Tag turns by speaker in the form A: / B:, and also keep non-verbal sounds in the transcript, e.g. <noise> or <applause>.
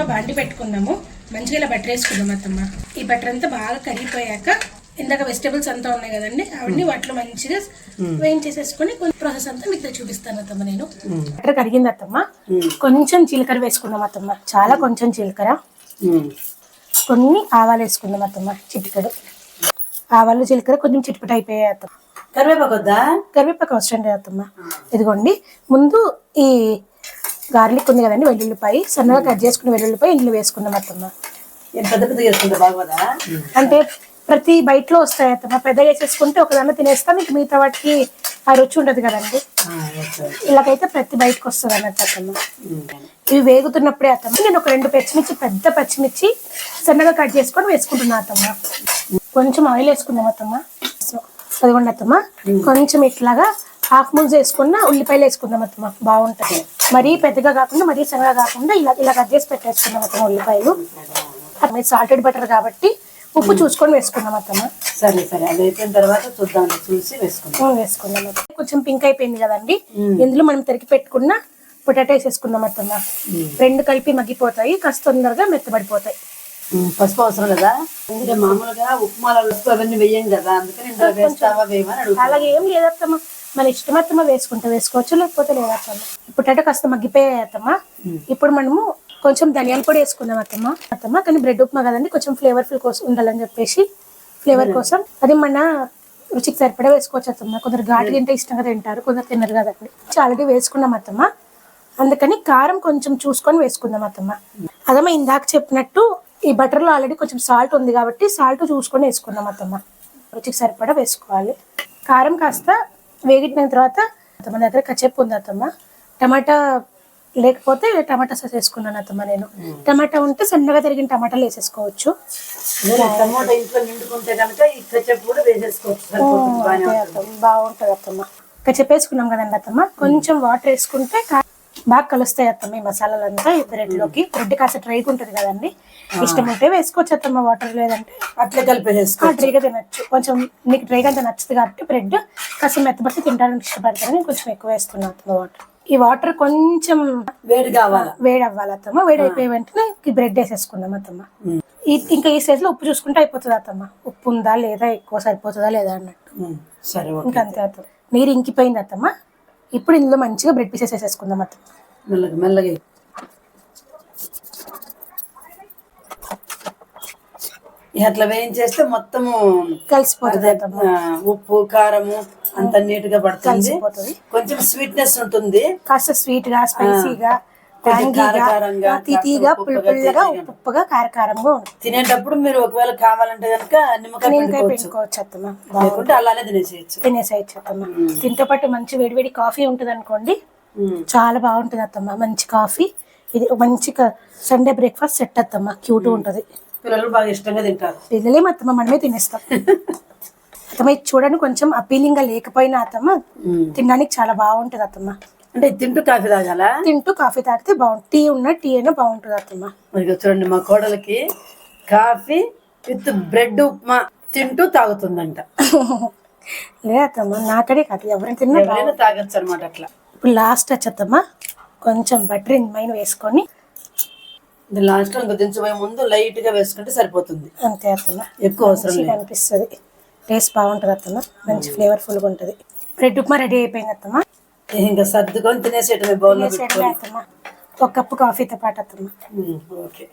A: అత్తమ్మ బాండి పెట్టుకున్నాము మంచిగా ఇలా బటర్ వేసుకుందాం అత్తమ్మ. ఈ బటర్ అంతా బాగా కరిగిపోయాక ఇందాక వెజిటేబుల్స్ అంతా ఉన్నాయి కదండి అవన్నీ వాటిలో మంచిగా వేయించేసేసుకొని కొంచెం ప్రాసెస్ అంతా మీకు చూపిస్తాను అత్తమ్మ నేను. బటర్ కరిగింది అత్తమ్మ. కొంచెం జీలకర్ర వేసుకుందాం అత్తమ్మ. చాలా కొంచెం జీలకర్ర. కొన్ని ఆవాలు వేసుకుందాం అత్తమ్మ చిటికడు. ఆవాలు జీలకర్ర కొంచెం చిటిపట అయిపోయాయి అత్తమ్మ.
B: కరివేపాకు వద్దా?
A: కరివేపాకు అవసరం లేదు అత్తమ్మ. ఇదిగోండి. ముందు ఈ గార్లిక్ ఉంది కదండి వెల్లుల్లిపాయ. సన్నగా కట్ చేసుకుని వెల్లుల్లిపాయ ఇందులో వేసుకుందాం అత్తమ్మ.
B: ఏం పెద్ద పెద్ద చేసుకుంటా బాగోదా?
A: అంటే ప్రతి బయటలో వస్తాయి అత్తమ్మ. పెద్దగా వేసేసుకుంటే ఒకదాన్ని తినేస్తాం ఇంక మిగతా వాటికి ఆ రుచి ఉండదు కదండి. ఇలాగైతే ప్రతి బయటకు వస్తుంది అన్నట్టు అత్తమ్మ. ఇవి వేగుతున్నప్పుడే అత్తమ్మ నేను ఒక రెండు పచ్చిమిర్చి పెద్ద పచ్చిమిర్చి సన్నగా కట్ చేసుకొని వేసుకుంటున్నా అత్తమ్మ. కొంచెం ఆయిల్ వేసుకుందాం అత్తమ్మ. అదిగోండి అత్తమ్మ. కొంచెం ఇట్లాగా హాఫ్ మూజ్ వేసుకున్న ఉల్లిపాయలు వేసుకుందాం అత్తమ్మ. బాగుంటుంది. మరీ పెద్దగా కాకుండా మరీ సన్నగా కాకుండా ఇలా ఇలా కట్ చేసి పెట్టేసుకుందాం అత్తమ్మ ఉల్లిపాయలు. అది సాల్టెడ్ బటర్ కాబట్టి ఉప్పు చూసుకొని వేసుకుందాం అత్తమ్మ.
B: సరే సరే. అది అయిపోయిన తర్వాత చూద్దాం చూసి వేసుకుందాం.
A: వేసుకుందాం. కొంచెం పింక్ అయిపోయింది కదండి. ఇందులో మనం తరిగి పెట్టుకున్న పొటాటో వేసేసుకుందాం అత్తమ్మ. రెండు కలిపి మగ్గిపోతాయి కాస్త తొందరగా మెత్తబడిపోతాయి.
B: పసుపు అవసరం ఎందుకంటే మామూలుగా ఉప్మాలలో అవన్నీ వెయ్యం కదా. అందుకని
A: అలాగే ఏం లేదత్తమ్మ మన ఇష్టం అత్తమ్మ వేసుకుంటే వేసుకోవచ్చు లేకపోతే లేదత్తమ్మ పొటాటో కాస్త మగ్గిపోయాయి అత్తమ్మ. ఇప్పుడు మనము కొంచెం ధనియాల పొడి వేసుకుందాం అత్తమ్మ. అత్తమ్మ కానీ బ్రెడ్ ఉప్మా కదండి కొంచెం ఫ్లేవర్ఫుల్ కోసం ఉండాలని చెప్పేసి ఫ్లేవర్ కోసం అది మన రుచికి సరిపడా వేసుకోవచ్చు అత్తమ్మ. కొందరు ఘాటు తింటే ఇష్టంగా తింటారు కొందరు తినరు కదండి. ఆల్రెడీ వేసుకున్నాం అత్తమ్మ. అందుకని కారం కొంచెం చూసుకొని వేసుకుందాం అత్తమ్మ. అదమ్మ ఇందాక చెప్పినట్టు ఈ బటర్లో ఆల్రెడీ కొంచెం సాల్ట్ ఉంది కాబట్టి సాల్ట్ చూసుకొని వేసుకుందాం అత్తమ్మ. రుచికి సరిపడా వేసుకోవాలి. కారం కాస్త వేగిన తర్వాత అత్తమ్మ దగ్గర కచ్చెప్పు ఉంది అత్తమ్మ. టమాటా లేకపోతే టమాటా సాస్ వేసుకున్నాను అత్తమ్మ నేను. టమాటా ఉంటే సన్నగా తరిగిన టమాటాలు వేసేసుకోవచ్చు.
B: టమోటా ఇంట్లో నిండుకుంటే కనుక ఈ కచ్చప్ కూడా వేసేసుకోవచ్చు.
A: బాగుంటుంది అత్తమ్మ. కచ్చెప్పు వేసుకున్నాం కదండి అత్తమ్మ. కొంచెం వాటర్ వేసుకుంటే బాగా కలుస్తాయి అత్తమ్మ ఈ మసాలాలంతా. ఈ బ్రెడ్లోకి బ్రెడ్ కాస్త డ్రైగా ఉంటుంది కదండి. ఇష్టం ఉంటే వేసుకోవచ్చు అత్తమ్మ వాటర్ లేదంటే.
B: అట్లే కలిపేసేసుకో
A: ఆ, డ్రైగా తినచ్చు. కొంచెం నీకు డ్రైగా అంత నచ్చుతుంది కాబట్టి బ్రెడ్ కాస్త మెత్తబట్టి తినడానికి ఇష్టపడతాను. నేను కొంచెం ఎక్కువ వేస్తున్నాను అత్తమ్మ వాటర్. ఈ వాటర్ కొంచెం
B: వేడి కావాలా?
A: వేడి అవ్వాలి అత్తమ్మ? వేడి అయిపోయే వెంటనే ఈ బ్రెడ్ వేసేసుకుందాం అత్తమ్మ. ఈ ఇంకా ఈ స్టేజ్లో ఉప్పు చూసుకుంటే అయిపోతుంది అత్తమ్మ. ఉప్పు ఉందా లేదా? ఎక్కువ సరిపోతుందా లేదా అన్నట్టు.
B: సరే
A: ఇంకా అంతే అత్తమ్మ. నీరు ఇంకిపోయింది అత్తమ్మ. ఇప్పుడు ఇందులో మంచిగా బ్రెడ్ పీసెస్ వేసేసుకుందాం అత్తమ్మ
B: మెల్లగా మెల్లగా అట్లా వేయించేస్తే మొత్తము
A: కలిసిపోతుంది
B: ఉప్పు కారము అంత నీట్గా పడుతుంది. కొంచెం స్వీట్నెస్ ఉంటుంది.
A: కాస్త స్వీట్గా స్పైసీగా
B: కారకారంగా,
A: తీతీగా పుల్లగా. ఉప్పుగా కారకారంగా ఉంటుంది.
B: తినేటప్పుడు మీరు ఒకవేళ కావాలంటే కనుక నిమ్మకాయ
A: పెట్టుకోవచ్చు అత్తమ్మ.
B: లేకుంటే అలానే తినేసేయచ్చు.
A: తినేసేయచ్చు అత్తమ్మ. దీంతో పాటు మంచి వేడివేడి కాఫీ ఉంటుంది అనుకోండి. చాలా బాగుంటుంది అత్తమ్మ. మంచి కాఫీ. ఇది మంచి సండే బ్రేక్ఫాస్ట్ సెట్ అత్తమ్మ. క్యూట్ ఉంటుంది.
B: పిల్లలు బాగా ఇష్టంగా తింటారు.
A: పిల్లలేం అత్తమ్మ మనమే తినేస్తాం. <laughs> అత్తమ్మ ఇది చూడండి కొంచెం appealing గా లేకపోయినా అత్తమ్మ. తినడానికి చాలా బాగుంటుంది అత్తమ్మ.
B: అంటే తింటూ కాఫీ తాగాల?
A: తింటూ కాఫీ తాగితే బాగుంటుంది టీ ఉన్న టీ అయినా బాగుంటుంది అత్తమ్మ.
B: మరి చూడండి మా కోడలికి కాఫీ విత్ బ్రెడ్ ఉప్మా తింటూ తాగుతుందంట. <laughs>
A: లే అత్తమ్మ నాకడే కాదు ఎవరైనా తిన్నా
B: ఎవరైనా తాగొచ్చు అనమాట అట్లా.
A: ఇప్పుడు లాస్ట్ వచ్చత్తమ్మ కొంచెం బటర్ మైన వేసుకొని
B: ఇది లాస్ట్ ఇంకా దించబోయే ముందు లైట్గా వేసుకుంటే సరిపోతుంది.
A: అంతే అత్తమ్మ.
B: ఎక్కువ అవసరం
A: మంచిగా అనిపిస్తుంది. టేస్ట్ బాగుంటుంది అత్తమ్మ. మంచి ఫ్లేవర్ఫుల్గా ఉంటుంది. బ్రెడ్ ఉప్మా రెడీ అయిపోయింది అత్తమ్మ.
B: లేదు ఇంకా సర్దుకొని
A: తినేసేయడమే అత్తమ్మ. ఒక కప్పు కాఫీతో పాటు అత్తమ్మ.
B: ఓకే.